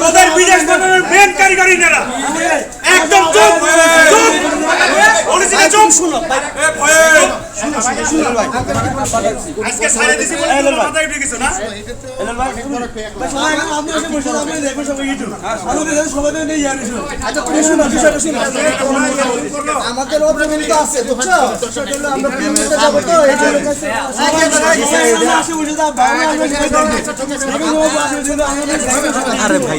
তোদের বিদেশ পাঠানোর মেন কারিগর একদম চুপ চুপ চুপ শুনো আজকে সারা দিছি বলে মাথায় উঠে গেছে না আপনি এসে বসে আপনি দেখবেন সবাই কিছু সবাই। নিয়ে জানিস আচ্ছা তুমি শুনো বিষয়টা শুনো। আমাদের অপশন তো আছে বুঝছ? সেটা হলো আমরা প্রিমিয়ামে যাব তো এই জন্য কাছে আরে ভাই।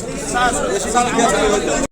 চুপ করে বেশি করে বেয়াদবি হয়ে যাবে